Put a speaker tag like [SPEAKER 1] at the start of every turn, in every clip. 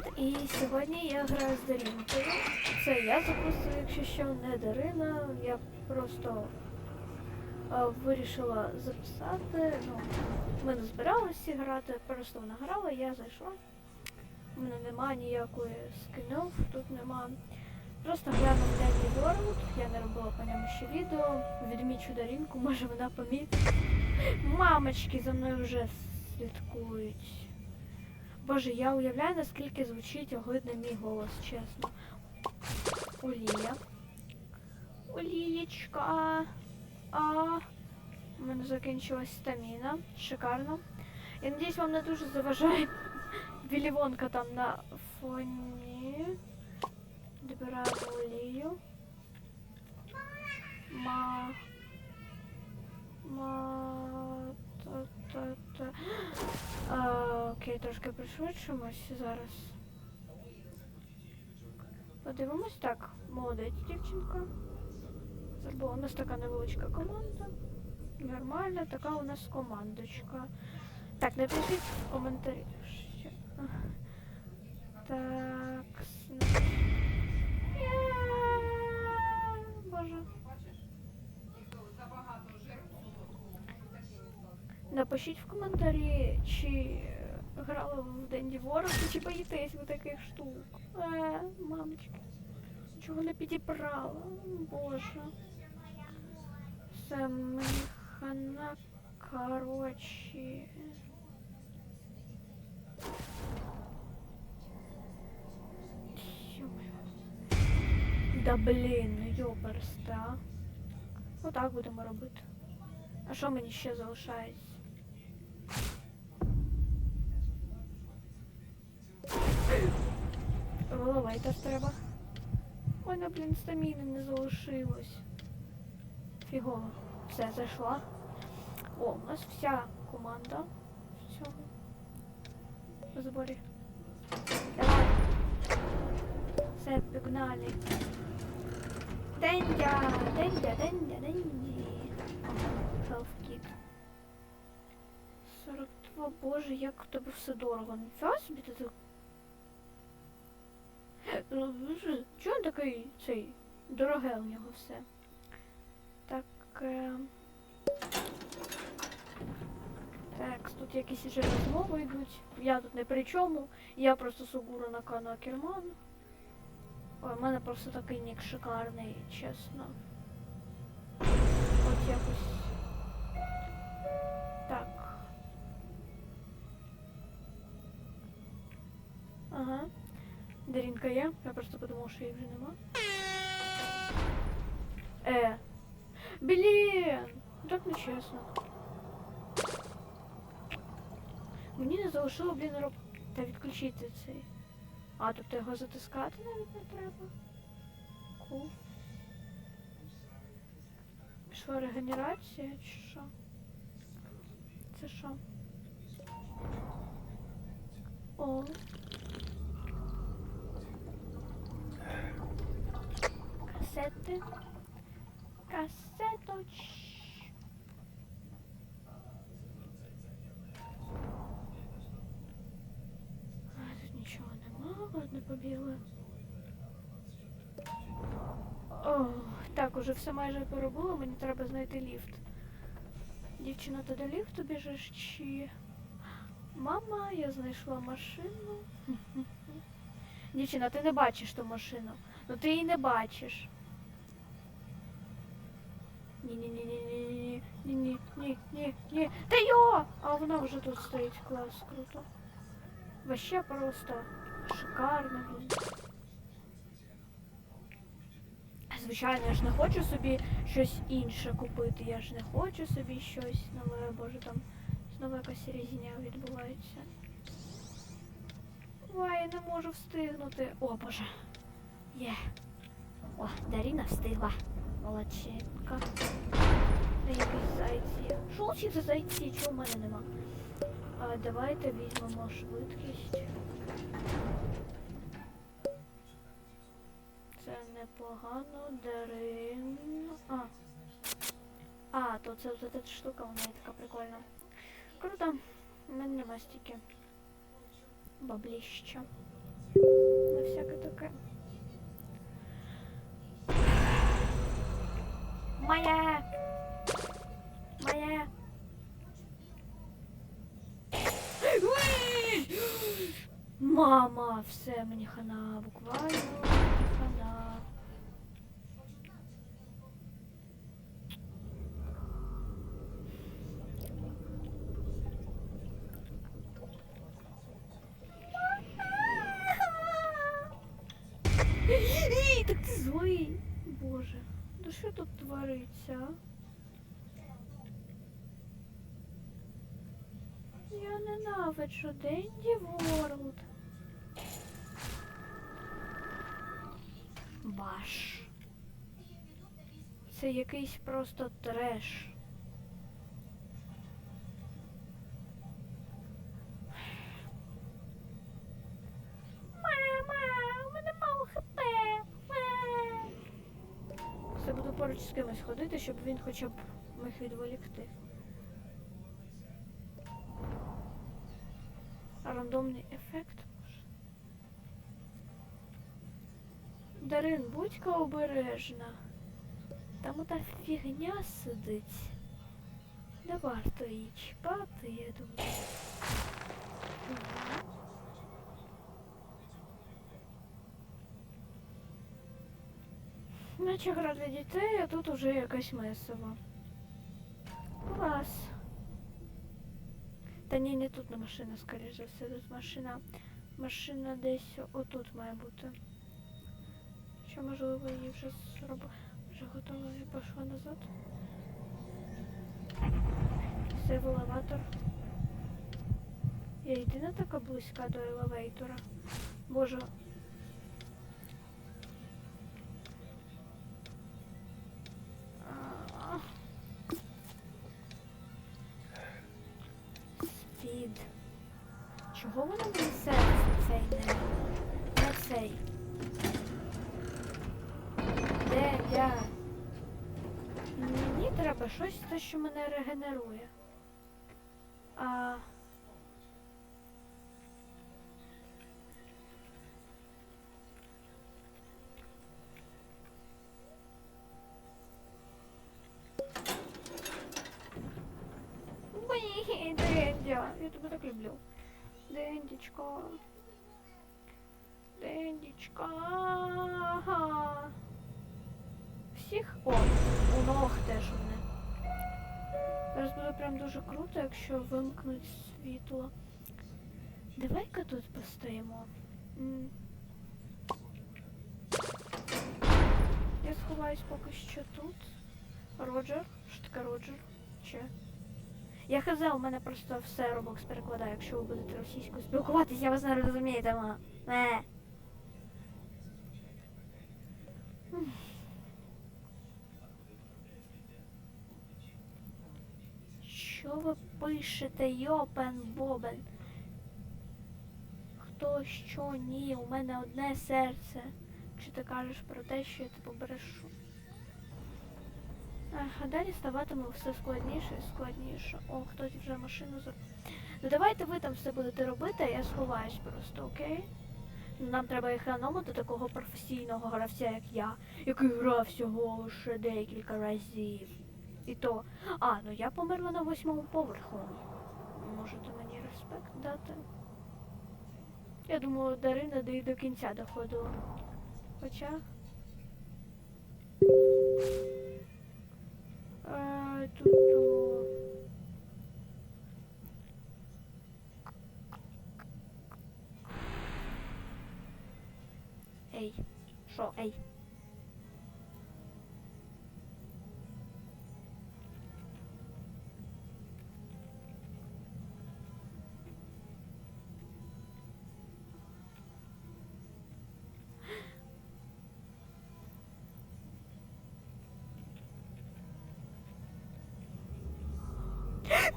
[SPEAKER 1] привіт! І сьогодні я граю з Дарінкою. Це я запустила, якщо що, не Дарина. Я просто а, вирішила записати. Ну, ми не збиралися грати, просто вона грала, я зайшла. У мене немає ніякої скинов, тут нема. Просто глянув Дені Ворот, я не робила по ньому ще відео. Відмічу Дарінку, може вона помітить. Мамочки за мною вже слідкують. Боже, я уявляю, наскільки звучить огидно мій голос, чесно. Олія. Олієчка. А. У мене закінчилась стаміна. Шикарно. Я надіюсь, вам не дуже заважає білівонка там на фоні. Добираємо олію. Ма. Ма. Та-та-та. Окей, трошки пришвидшимось зараз. Подивимось так. Молодець дівчинка. Забула, у нас така невеличка команда. Нормальна, така у нас командочка. Так, напишіть в коментарі. Так. Боже. Напишіть в коментарі, чи грали ви в Денді Ворог, чи боїтесь ви таких штук. Е, мамочки. Чого не підібрала? Боже. Це хана. Ё-моё. Да блін, ну йоперсте, а. Отак будемо робити. А що мені ще залишається? Головай теж треба. Ой, ну блін, стаміни не залишилось. Фігово. Все, зайшла. О, у нас вся команда в цьому зборі. Давай. Все, пігнали. Дендя, дендя, дендя, денді. Хелфкіт. 42, боже, як в тебе все дорого. Нічого собі ти так. Ну, Чого такий цей дороге у нього все? Так. Е... Так, тут якісь вже розмови йдуть. Я тут не при чому. Я просто Сугура на Кано Акерман. Ой, у мене просто такий нік шикарний, чесно. От якось. Так. Ага. Дарінка є. Я просто подумав, що її вже нема. Е. Блін! Так нечесно. Мені не залишило, блін, роб... Та відключити цей. А, тобто його затискати навіть не треба. Кул. Пішла регенерація чи що? Це що? О. Касети. Касеточ. А, тут нічого нема, ладно, побігли. О, так, уже все майже перебуло, мені треба знайти ліфт. Дівчина, ти до ліфту біжиш чи. Мама, я знайшла машину. Дівчина, ти не бачиш ту машину. Ну ти її не бачиш. Ні. Та йо! А вона вже тут стоїть. Клас, круто. Вообще просто шикарно. Звичайно, я ж не хочу собі щось інше купити. Я ж не хочу собі щось нове, боже там знову якась різня відбувається. Ой, не можу встигнути. О, боже. Є. О, Даріна встигла. Молодчинка. Якісь зайці. Що ці за зайці? Чого в мене нема? А, давайте візьмемо швидкість. Це непогано. Дарин. А. А, то це ця штука, вона є така прикольна. Круто. У мене нема стільки бабліща. На всяке таке. Моя! Моя! Мама, все, мені хана, буквально хана. Ей, так ти злий. Боже, да що тут твориться? Я ненавиджу Денді Ворлд. Баш. Це якийсь просто треш. Кимось ходити, щоб він хоча б міг відволікти. Рандомний ефект. Дарин, будь-ка обережна. Там ота фігня сидить. Не варто її чіпати, я думаю. Наче гра для дітей, а тут уже якась месиво. Клас. Та ні, не тут на машина, скоріш за все, тут машина. Машина десь отут має бути. Що можливо її вже зробила. Вже готова і пішла назад. Це в елеватор. Я єдина така близька до елевейтора. Боже. Щось, те, що мене регенерує. А... Дендя, я тебе так люблю. Дендічка. Ага. Всіх? О, у ног теж одне. Зараз буде прям дуже круто, якщо вимкнуть світло. Давай-ка тут постоїмо. Я сховаюсь поки що тут. Роджер. Що таке Роджер? Чи? Я хз, у мене просто все Roblox перекладає, якщо ви будете російською спілкуватися, я вас не розумієте, ма. Ви пишете, йопен бобен? Хто що ні, у мене одне серце. Чи ти кажеш про те, що я тебе брешу? А далі ставатиме все складніше і складніше. О, хтось вже машину за. Ну давайте ви там все будете робити, а я сховаюсь просто, окей? Нам треба економити такого професійного гравця, як я, який грав всього лише декілька разів. І то. А, ну я померла на восьмому поверху. Можете мені респект дати? Я думаю, Дарина до і до кінця доходила. Хоча. Е, тут. Ей, що, ей?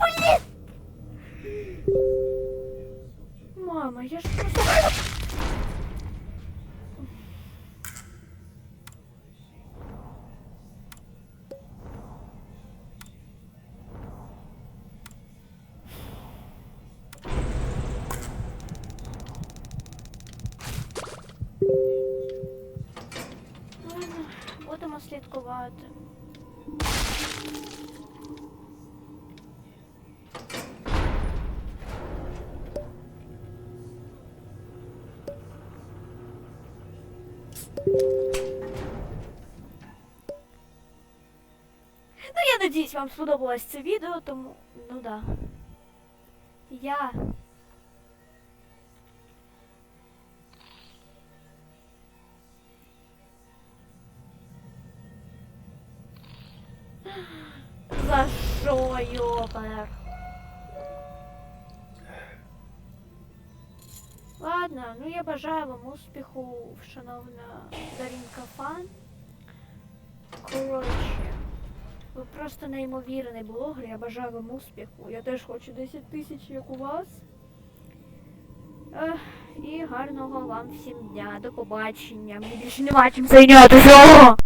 [SPEAKER 1] Блін! Мама, я ж просто... Будемо слідкувати. Ну, я надіюсь, вам сподобалось це відео, тому, ну да. Я За що, йопер? Ладно, ну я бажаю вам успіху, шановна Дарінка Фан. Коротше, ви просто неймовірний блогер, я бажаю вам успіху. Я теж хочу 10 тисяч, як у вас. Ех, і гарного вам всім дня. До побачення. Мені більше нема чим зайнятися.